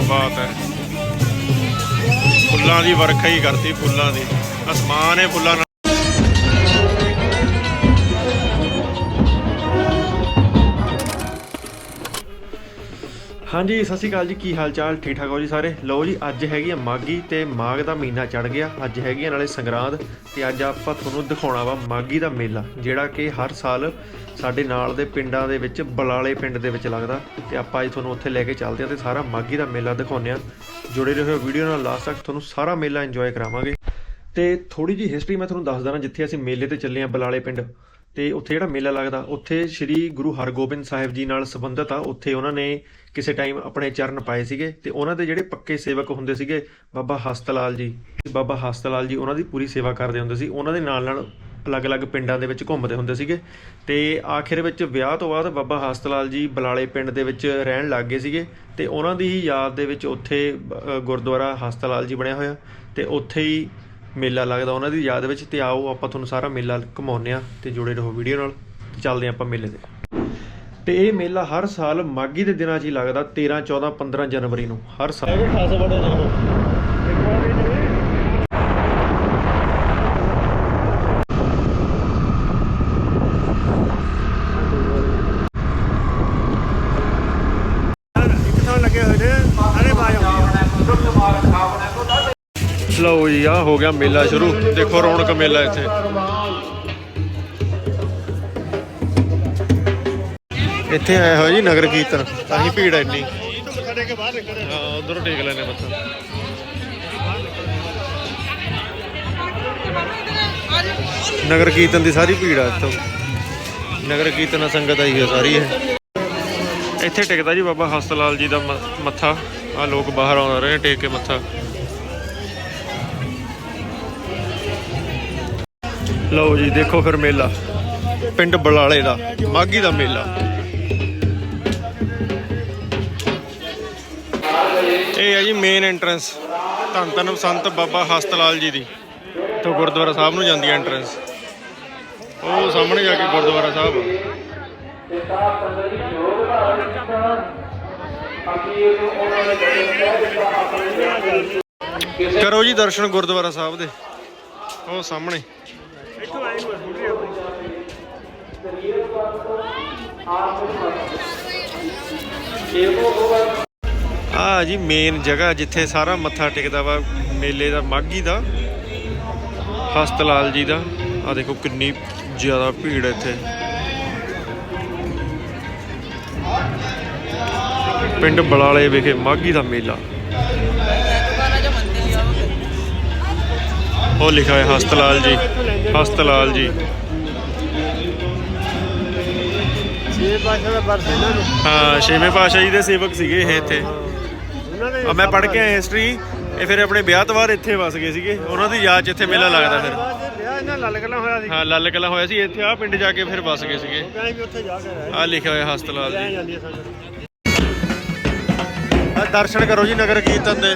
ਬਾਤ ਹੈ। ਫੁੱਲਾਂ ਦੀ ਵਰਖਾ ਹੀ ਕਰਤੀ ਫੁੱਲਾਂ ਦੀ। ਅਸਮਾਨ ਹੈ ਫੁੱਲਾਂ ਨਾਲ। ਹਾਂਜੀ, ਸਤਿ ਸ਼੍ਰੀ ਅਕਾਲ ਜੀ। ਕੀ ਹਾਲ ਚਾਲ ਠੀਕ ਠਾਕ ਹੋ ਜੀ ਸਾਰੇ? ਲਓ ਜੀ, ਅੱਜ ਹੈਗੀ ਆ ਮਾਗੀ ਤੇ ਮਾਘ ਦਾ ਮਹੀਨਾ ਚੜ ਗਿਆ। ਅੱਜ ਹੈਗੀ ਆ ਨਾਲੇ ਸੰਗਰਾਂਦ ਤੇ ਅੱਜ ਆਪਾਂ ਤੁਹਾਨੂੰ ਦਿਖਾਉਣਾ ਵਾ ਮਾਗੀ ਦਾ ਮੇਲਾ, ਜਿਹੜਾ ਕਿ ਹਰ ਸਾਲ ਸਾਡੇ ਨਾਲ ਦੇ ਪਿੰਡਾਂ ਦੇ ਵਿੱਚ, ਬਲਾਲੇ ਪਿੰਡ ਦੇ ਵਿੱਚ ਲੱਗਦਾ। ਤੇ ਆਪਾਂ ਅੱਜ ਤੁਹਾਨੂੰ ਉੱਥੇ ਲੈ ਕੇ ਚੱਲਦੇ ਆ ਤੇ ਸਾਰਾ ਮਾਗੀ ਦਾ ਮੇਲਾ ਦਿਖਾਉਂਦੇ ਆ ਜੁੜੇ ਰਹੋ ਵੀਡੀਓ ਨਾਲ ਲਾਸਟ ਤੱਕ ਤੁਹਾਨੂੰ ਸਾਰਾ ਮੇਲਾ ਇੰਜੋਏ ਕਰਾਵਾਂਗੇ। ਤੇ ਥੋੜੀ ਜੀ ਹਿਸਟਰੀ ਮੈਂ ਤੁਹਾਨੂੰ ਦੱਸਦਾ ਨਾ ਜਿੱਥੇ ਅਸੀਂ ਮੇਲੇ ਤੇ ਚੱਲੇ ਆ ਬਲਾਲੇ ਪਿੰਡ। ਤੇ ਉੱਥੇ ਜਿਹੜਾ ਮੇਲਾ ਲੱਗਦਾ, ਉੱਥੇ ਸ੍ਰੀ ਗੁਰੂ ਹਰਗੋਬਿੰਦ ਸਾਹਿਬ ਜੀ ਨਾਲ ਸੰਬੰਧਿਤ ਆ। ਉੱਥੇ ਉਹਨਾਂ ਨੇ ਕਿਸੇ ਟਾਈਮ ਆਪਣੇ ਚਰਨ ਪਾਏ ਸੀਗੇ ਤੇ ਉਹਨਾਂ ਦੇ ਜਿਹੜੇ ਪੱਕੇ ਸੇਵਕ ਹੁੰਦੇ ਸੀਗੇ, ਬਾਬਾ ਹਸਤਲਾਲ ਜੀ। ਬਾਬਾ ਹਸਤਲਾਲ ਜੀ ਉਹਨਾਂ ਦੀ ਪੂਰੀ ਸੇਵਾ ਕਰਦੇ ਹੁੰਦੇ ਸੀ। ਉਹਨਾਂ ਦੇ ਨਾਲ ਨਾਲ ਅਲੱਗ-ਅਲੱਗ ਪਿੰਡਾਂ ਦੇ ਵਿੱਚ ਘੁੰਮਦੇ ਹੁੰਦੇ ਸੀਗੇ। ਤੇ ਆਖਿਰ ਵਿੱਚ ਵਿਆਹ ਤੋਂ ਬਾਅਦ ਬਾਬਾ ਹਸਤਲਾਲ ਜੀ ਬਲਾਲੇ ਪਿੰਡ ਦੇ ਵਿੱਚ ਰਹਿਣ ਲੱਗ ਗਏ ਸੀਗੇ ਤੇ ਉਹਨਾਂ ਦੀ ਹੀ ਯਾਦ ਦੇ ਵਿੱਚ ਉੱਥੇ ਗੁਰਦੁਆਰਾ ਹਸਤਲਾਲ ਜੀ ਬਣਿਆ ਹੋਇਆ। ਤੇ ਉੱਥੇ ਹੀ ਮੇਲਾ ਲੱਗਦਾ ਉਹਨਾਂ ਦੀ ਯਾਦ ਵਿੱਚ ਤੇ ਆਓ ਆਪਾਂ ਤੁਹਾਨੂੰ ਸਾਰਾ ਮੇਲਾ ਘੁਮਾਉਂਦੇ ਆ ਤੇ ਜੁੜੇ ਰਹੋ ਵੀਡੀਓ ਨਾਲ ਚੱਲਦੇ ਹਾਂ ਆਪਾਂ ਮੇਲੇ ਤੇ। ਤੇ ਇਹ ਮੇਲਾ ਹਰ ਸਾਲ ਮਾਗੀ ਦੇ ਦਿਨਾਂ 'ਚ ਹੀ ਲੱਗਦਾ 13 14 15 ਜਨਵਰੀ ਨੂੰ, ਹਰ ਸਾਲ। ਖਾਸੇ ਬੜੇ ਨੇ ਕਿੱਥੋਂ ਲੱਗੇ ਹੋਏ ਨੇ ਸਾਰੇ ਬਾਜ ਲਓ ਜੀ ਆ ਹੋ ਗਿਆ ਮੇਲਾ ਸ਼ੁਰੂ। ਦੇਖੋ ਰੌਣਕ ਮੇਲਾ ਇੱਥੇ। ਇੱਥੇ ਆਇਆ ਹੋਇਆ ਜੀ ਨਗਰ ਕੀਰਤਨ, ਤਾਂ ਹੀ ਭੀੜ ਇੰਨੀ। ਹਾਂ, ਉਧਰ ਟੇਕ ਲੈਣੇ ਮੱਥਾ। ਨਗਰ ਕੀਰਤਨ ਦੀ ਸਾਰੀ ਭੀੜ ਆ ਇੱਥੋਂ। ਨਗਰ ਕੀਰਤਨ ਸੰਗਤ ਆਈ ਹੈ ਸਾਰੀ ਹੈ ਇੱਥੇ ਟਿਕਦਾ ਜੀ ਬਾਬਾ ਹਸਤਲਾਲ ਜੀ ਦਾ ਮੱਥਾ। ਆ ਲੋਕ ਬਾਹਰ ਆ ਰਹੇ ਟੇਕ ਕੇ ਮੱਥਾ। ਲਓ ਜੀ, ਦੇਖੋ ਫਿਰ ਮੇਲਾ। ਪਿੰਡ ਬਲਾਲੇ ਦਾ ਮਾਗੀ ਦਾ ਮੇਲਾ। ਇਹ ਹੈ ਜੀ ਮੇਨ ਐਂਟਰੈਂਸ ਧੰਨ ਧੰਨ ਸੰਤ ਬਾਬਾ ਹਸਤਲਾਲ ਜੀ ਦੀ। ਤੋਂ ਗੁਰਦੁਆਰਾ ਸਾਹਿਬ ਨੂੰ ਜਾਂਦੀ ਹੈ ਐਂਟਰੈਂਸ ਉਹ ਸਾਹਮਣੇ ਜਾ ਕੇ ਗੁਰਦੁਆਰਾ ਸਾਹਿਬ ਕਰੋ ਜੀ ਦਰਸ਼ਨ ਗੁਰਦੁਆਰਾ ਸਾਹਿਬ ਦੇ। ਉਹ ਸਾਹਮਣੇ। ਇੱਥੋਂ ਆਏ ਨੂੰ ਸਕੂਟਰੀ ਆਪਣੀ ਆ ਜੀ ਮੇਨ ਜਗ੍ਹਾ ਜਿੱਥੇ ਸਾਰਾ ਮੱਥਾ ਟੇਕਦਾ ਵਾ, ਮੇਲੇ ਦਾ ਮਾਗੀ ਦਾ ਹਸਤ ਲਾਲ ਜੀ ਦਾ। ਆ ਦੇਖੋ ਕਿੰਨੀ ਜ਼ਿਆਦਾ ਭੀੜ ਇੱਥੇ। ਪਿੰਡ ਬਲਾਲੇ ਵਿਖੇ ਮਾਗੀ ਦਾ ਮੇਲਾ। ਉਹ ਲਿਖਿਆ ਹੈ ਹਸਤਲਾਲ ਜੀ। ਹਸਤਲਾਲ ਜੀ। ਛੇ ਪਾਸੇ ਦਾ ਬਰਸ ਇਹਨਾਂ ਨੂੰ ਹਾਂ ਛੇਵੇਂ ਪਾਤਸ਼ਾਹ ਜੀ ਦੇ ਸੇਵਕ ਸੀਗੇ ਇਹ ਇੱਥੇ। ਉਹਨਾਂ ਨੇ ਆ ਮੈਂ ਪੜ੍ਹ ਕੇ ਆਇਆ ਹਿਸਟਰੀ ਇਹ ਫਿਰ ਆਪਣੇ ਵਿਆਹ ਤੋਂ ਬਾਅਦ ਇੱਥੇ ਵਸ ਗਏ ਸੀਗੇ। ਉਹਨਾਂ ਦੀ ਯਾਦ 'ਚ ਇੱਥੇ ਮੇਲਾ ਲੱਗਦਾ ਫਿਰ। ਵਿਆਹ ਇਹਨਾਂ ਲਾਲ ਕਲਾਂ ਹੋਇਆ ਸੀ। ਹਾਂ ਲੱਲ ਕਲਾ ਹੋਇਆ ਸੀ ਇੱਥੇ ਆ ਪਿੰਡ ਜਾ ਕੇ ਫਿਰ ਵਸ ਗਏ ਸੀਗੇ। ਕਹਿੰਦੇ ਵੀ ਉੱਥੇ ਜਾ ਕੇ ਆ ਲਿਖਿਆ ਹੋਇਆ ਹਸਤਲਾਲ ਜੀ। ਜਾਂਦੀ ਹੈ ਦਰਸ਼ਨ ਕਰੋ ਜੀ ਨਗਰ ਕੀਰਤਨ ਦੇ।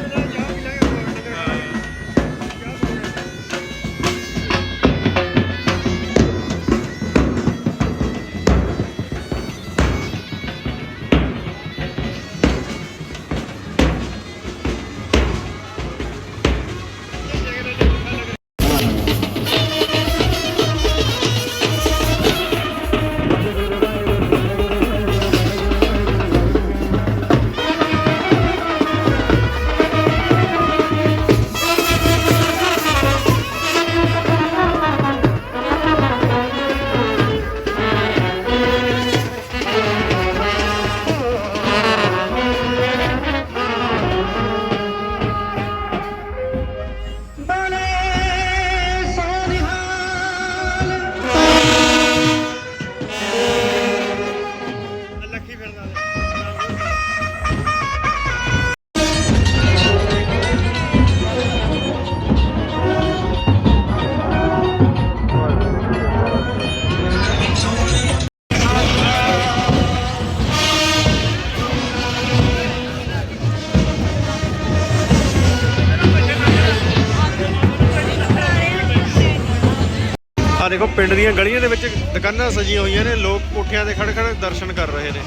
ਆ ਦੇਖੋ, ਪਿੰਡ ਦੀਆਂ ਗਲੀਆਂ ਦੇ ਵਿੱਚ ਦੁਕਾਨਾਂ ਸਜੀਆਂ ਹੋਈਆਂ ਨੇ। ਲੋਕ ਕੋਠਿਆਂ ਤੇ ਖੜ ਖੜ ਦਰਸ਼ਨ ਕਰ ਰਹੇ ਨੇ।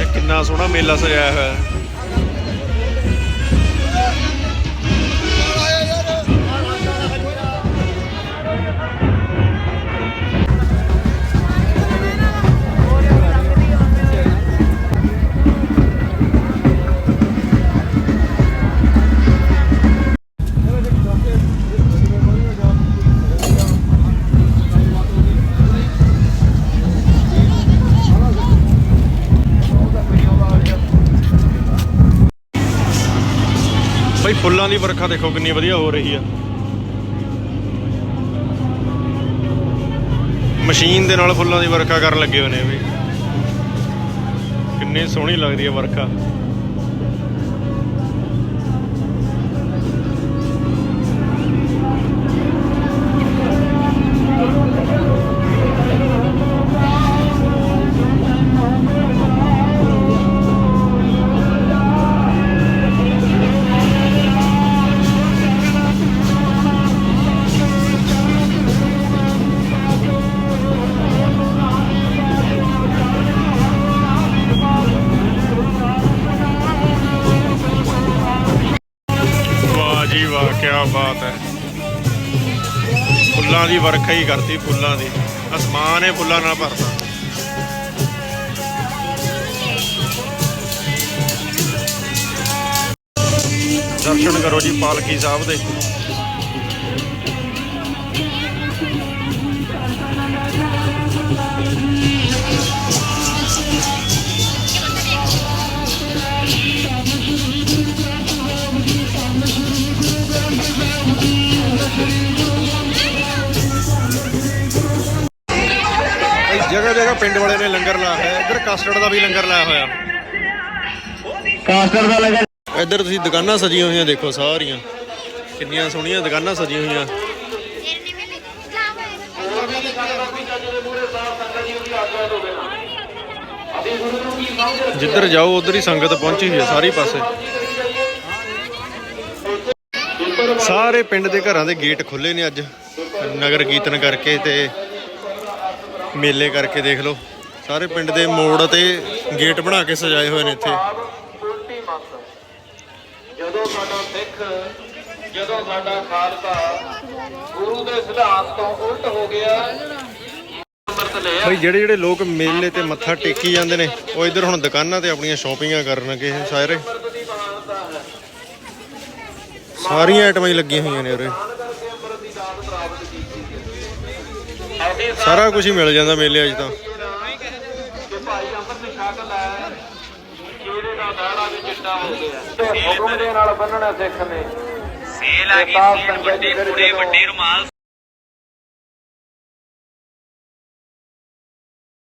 ਇਹ ਕਿੰਨਾ ਸੋਹਣਾ ਮੇਲਾ ਸਜਾਇਆ ਹੋਇਆ ਹੈ। ਫੁੱਲਾਂ ਦੀ ਵਰਖਾ ਦੇਖੋ ਕਿੰਨੀ ਵਧੀਆ ਹੋ ਰਹੀ ਆ ਮਸ਼ੀਨ ਦੇ ਨਾਲ ਫੁੱਲਾਂ ਦੀ ਵਰਖਾ ਕਰਨ ਲੱਗੇ ਹੋਏ ਨੇ ਵੀ। ਕਿੰਨੀ ਸੋਹਣੀ ਲੱਗਦੀ ਹੈ ਵਰਖਾ। ਫੁੱਲਾਂ ਦੀ ਵਰਖਾ ਹੀ ਕਰਤੀ, ਫੁੱਲਾਂ ਦੀ। ਅਸਮਾਨ ਹੈ ਫੁੱਲਾਂ ਨਾਲ ਭਰਤਾ। ਦਰਸ਼ਨ ਕਰੋ ਜੀ, ਪਾਲਕੀ ਸਾਹਿਬ ਦੇ। ਜਗ੍ਹਾ ਜਗ੍ਹਾ ਪਿੰਡ ਵਾਲੇ ਨੇ ਲੰਗਰ ਲਾਇਆ ਹੋਇਆ ਇੱਧਰ ਕਸਟਰਡ ਦਾ ਵੀ ਲੰਗਰ ਲਾਇਆ ਹੋਇਆ। ਕਾਸਟਰ ਦਾ ਲਗਾ ਇੱਧਰ ਤੁਸੀਂ ਦੁਕਾਨਾਂ ਸਜੀਆਂ ਹੋਈਆਂ ਦੇਖੋ ਸਾਰੀਆਂ। ਕਿੰਨੀਆਂ ਸੋਹਣੀਆਂ ਦੁਕਾਨਾਂ ਸਜੀਆਂ ਹੋਈਆਂ। ਜਿੱਧਰ ਜਾਓ ਉਧਰ ਹੀ ਸੰਗਤ ਪਹੁੰਚੀ ਹੋਈ ਹੈ ਸਾਰੀ ਪਾਸੇ। ਸਾਰੇ ਪਿੰਡ ਦੇ ਘਰਾਂ ਦੇ ਗੇਟ ਖੁੱਲੇ ਨੇ ਅੱਜ ਨਗਰ ਕੀਰਤਨ ਕਰਕੇ ਤੇ ਮੇਲੇ ਕਰਕੇ ਦੇਖ ਲਓ। ਸਾਰੇ ਪਿੰਡ ਦੇ ਮੋੜ ਤੇ ਗੇਟ ਬਣਾ ਕੇ ਸਜਾਏ ਹੋਏ ਨੇ ਇੱਥੇ। ਜਦੋਂ ਸਾਡਾ ਸਿੱਖ ਜਦੋਂ ਸਾਡਾ ਖਾਲਸਾ ਗੁਰੂ ਦੇ ਸਿਧਾਂਤ ਤੋਂ ਉਲਟ ਹੋ ਗਿਆ। ਬਈ ਜਿਹੜੇ ਜਿਹੜੇ ਲੋਕ ਮੇਲੇ ਤੇ ਮੱਥਾ ਟੇਕੀ ਜਾਂਦੇ ਨੇ ਉਹ ਇੱਧਰ ਹੁਣ ਦੁਕਾਨਾਂ ਤੇ ਆਪਣੀਆਂ ਸ਼ਾਪਿੰਗਾਂ ਕਰਨਗੇ ਸਾਰੇ। ਸਾਰੀਆਂ ਆਈਟਮਾਂ ਹੀ ਲੱਗੀਆਂ ਹੋਈਆਂ ਨੇ ਉਰੇ। ਸਾਰਾ ਕੁਝ ਹੀ ਮਿਲ ਜਾਂਦਾ ਮੇਲੇ 'ਚ ਤਾਂ। ਕਿ ਭਾਈ ਅੰਮ੍ਰਿਤ ਛਕ ਲੈ ਜਿਹੜੇ ਦਾ ਦਾੜਾ ਵੀ ਚਿੱਟਾ ਹੋ ਗਿਆ ਹੁਕਮ ਦੇ ਨਾਲ ਬੰਨਣਾ ਸਿੱਖ ਨੇ। ਸੇਲ ਆ ਗਈ ਵੱਡੇ ਪੂਰੇ ਵੱਡੇ ਰੁਮਾਲ